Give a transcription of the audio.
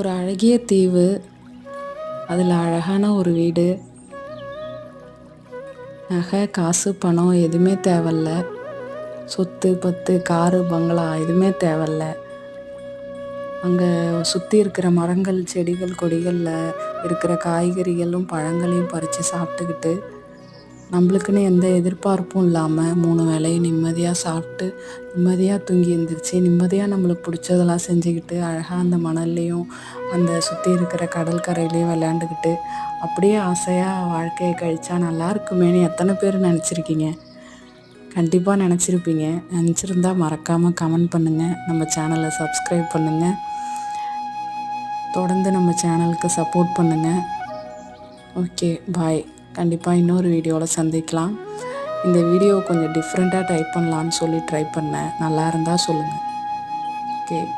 ஒரு அழகிய தீவு அதில் அழகான ஒரு வீடு நகை காசு பணம் எதுவுமே தேவையில்ல. சொத்து பத்து காரு பங்களா எதுவுமே தேவையில்ல. அங்கே சுற்றி இருக்கிற மரங்கள் செடிகள் கொடிகளில் இருக்கிற காய்கறிகளும் பழங்களையும் பறித்து சாப்பிட்டுக்கிட்டு நம்மளுக்குன்னு எந்த எதிர்பார்ப்பும் இல்லாமல் மூணு வேளையும் நிம்மதியாக சாப்பிட்டு நிம்மதியாக தூங்கி எழுந்திரிச்சு நிம்மதியாக நம்மளுக்கு பிடிச்சதெல்லாம் செஞ்சுக்கிட்டு அழகாக அந்த மணல்லையும் அந்த சுற்றி இருக்கிற கடல் கரையிலையும் விளையாண்டுக்கிட்டு அப்படியே ஆசையாக வாழ்க்கையை கழிச்சா நல்லா எத்தனை பேர் நினச்சிருக்கீங்க? கண்டிப்பாக நினச்சிருப்பீங்க. நினச்சிருந்தா மறக்காமல் கமெண்ட் பண்ணுங்கள் நம்ம சேனலை சப்ஸ்கிரைப் பண்ணுங்கள் தொடர்ந்து நம்ம சேனலுக்கு சப்போர்ட் பண்ணுங்கள் ஓகே பாய் கண்டிப்பாக இன்னொரு வீடியோவில் சந்திக்கலாம். இந்த வீடியோ கொஞ்சம் டிஃப்ரெண்ட்டாக டைப் பண்ணலான்னு சொல்லி ட்ரை பண்ணேன். நல்லா இருந்தால் சொல்லுங்கள் ஓகே